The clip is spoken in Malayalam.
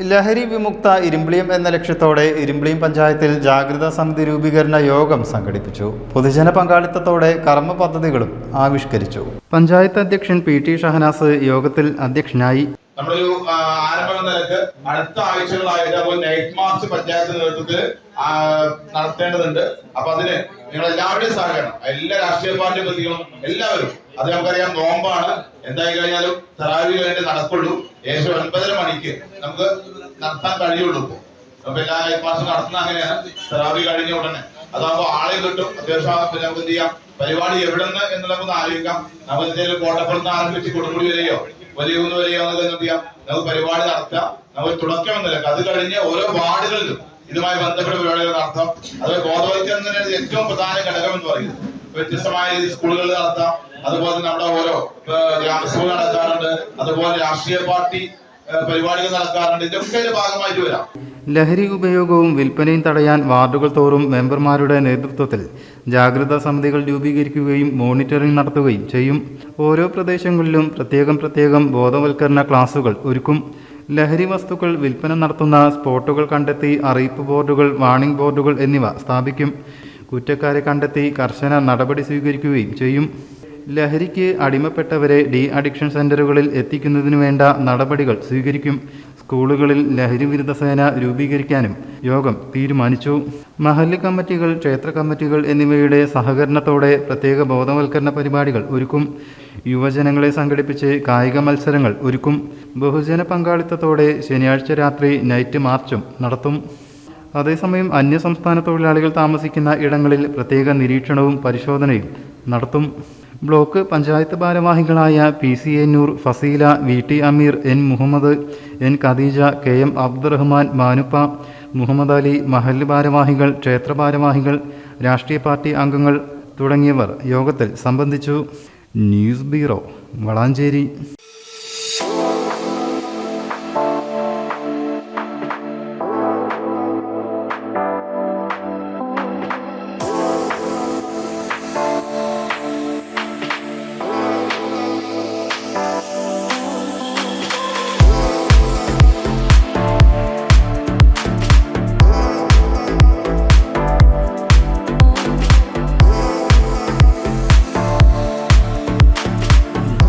ലഹരി വിമുക്ത ഇരുമ്പിളിയം എന്ന ലക്ഷ്യത്തോടെ ഇരുമ്പിളിയം പഞ്ചായത്തിൽ ജാഗ്രതാ സമിതി രൂപീകരണ യോഗം സംഘടിപ്പിച്ചു. പൊതുജന പങ്കാളിത്തത്തോടെ കർമ്മ പദ്ധതികളും ആവിഷ്കരിച്ചു. പഞ്ചായത്ത് അധ്യക്ഷൻ പി ടി ഷഹനാസ് യോഗത്തിൽ അധ്യക്ഷനായി നമ്മളൊരു ആരംഭ നിലയ്ക്ക് അടുത്ത ആഴ്ചകളായിട്ട് അതുപോലെ നൈറ്റ് മാർച്ച് പഞ്ചായത്ത് നേതൃത്വത്തിൽ നടത്തേണ്ടതുണ്ട്. അപ്പൊ അതിന് നിങ്ങൾ എല്ലാവരുടെയും സഹകരണം എല്ലാ രാഷ്ട്രീയ പാർട്ടി പ്രതികളും എല്ലാവരും. അത് നമുക്കറിയാം നോമ്പാണ്. എന്തായി കഴിഞ്ഞാലും തറാവി കഴിഞ്ഞ് നടക്കുള്ളൂ. ഏകദേശം ഒൻപതര മണിക്ക് നമുക്ക് നടത്താൻ കഴിയുള്ളൂ ഇപ്പോൾ അപ്പൊ എല്ലാ നൈറ്റ് മാർച്ചും നടത്തുന്ന അങ്ങനെയാണ്. തറാവി കഴിഞ്ഞ ഉടനെ. അതാകുമ്പോൾ ആളെ കിട്ടും. അത്യാവശ്യം നമുക്ക് എന്ത് ചെയ്യാം? പരിപാടി എവിടെ നിന്ന് എന്ന് ഒന്ന് ആലോചിക്കാം. നമുക്ക് എന്തെങ്കിലും കോട്ടപ്പുറത്ത് ആരംഭിച്ച് കൊടുമുടി വലിയ കുന്ന് വരെയോ എന്നൊക്കെ എന്ത് ചെയ്യാം? നമുക്ക് പരിപാടി നടത്താം. നമുക്ക് എന്നല്ല അത് കഴിഞ്ഞ് ഓരോ വാർഡുകളിലും ഇതുമായി ബന്ധപ്പെട്ട പരിപാടികൾ നടത്താം. അത് ബോധവൽക്കരണം തന്നെ ഏറ്റവും പ്രധാന ഘടകം എന്ന് പറയുന്നത്. വ്യത്യസ്തമായ സ്കൂളുകളിൽ നടത്താം. അതുപോലെ നമ്മുടെ ഓരോ ഗ്രാമസഭ നടക്കാറുണ്ട് അതുപോലെ രാഷ്ട്രീയ പാർട്ടി പരിപാടികൾ നടക്കാറുണ്ട്. ഇതൊക്കെ ഭാഗമായിട്ട് വരാം. ലഹരി ഉപയോഗവും വിൽപ്പനയും തടയാൻ വാർഡുകൾ തോറും മെമ്പർമാരുടെ നേതൃത്വത്തിൽ ജാഗ്രതാ സമിതികൾ രൂപീകരിക്കുകയും മോണിറ്ററിംഗ് നടത്തുകയും ചെയ്യും. ഓരോ പ്രദേശങ്ങളിലും പ്രത്യേകം പ്രത്യേകം ബോധവൽക്കരണ ക്ലാസുകൾ ഒരുക്കും. ലഹരി വസ്തുക്കൾ വിൽപ്പന നടത്തുന്ന സ്പോട്ടുകൾ കണ്ടെത്തി അറിയിപ്പ് ബോർഡുകൾ വാണിംഗ് ബോർഡുകൾ എന്നിവ സ്ഥാപിക്കും. കുറ്റക്കാരെ കണ്ടെത്തി കർശന നടപടി സ്വീകരിക്കുകയും ചെയ്യും. ലഹരിക്ക് അടിമപ്പെട്ടവരെ ഡി അഡിക്ഷൻ സെന്ററുകളിൽ എത്തിക്കുന്നതിനു വേണ്ട നടപടികൾ സ്വീകരിക്കും. സ്കൂളുകളിൽ ലഹരി വിരുദ്ധ സേന രൂപീകരിക്കാനും യോഗം തീരുമാനിച്ചു. മഹല്ല് കമ്മിറ്റികൾ ക്ഷേത്ര കമ്മിറ്റികൾ എന്നിവയുടെ സഹകരണത്തോടെ പ്രത്യേക ബോധവൽക്കരണ പരിപാടികൾ ഒരുക്കും. യുവജനങ്ങളെ സംഘടിപ്പിച്ച് കായിക മത്സരങ്ങൾ ഒരുക്കും. ബഹുജന പങ്കാളിത്തത്തോടെ ശനിയാഴ്ച രാത്രി നൈറ്റ് മാർച്ചും നടത്തും. അതേസമയം അന്യസംസ്ഥാന തൊഴിലാളികൾ താമസിക്കുന്ന ഇടങ്ങളിൽ പ്രത്യേക നിരീക്ഷണവും പരിശോധനയും നടത്തും. ബ്ലോക്ക് പഞ്ചായത്ത് ഭാരവാഹികളായ P C Ennur Faseela V T Ameer N Muhammad N Khadeeja K M Abdurahman Manuppa Muhammad Ali Mahal ഭാരവാഹികൾ ക്ഷേത്ര ഭാരവാഹികൾ രാഷ്ട്രീയ പാർട്ടി അംഗങ്ങൾ തുടങ്ങിയവർ യോഗത്തിൽ സംബന്ധിച്ചു. News bureau Valanchery.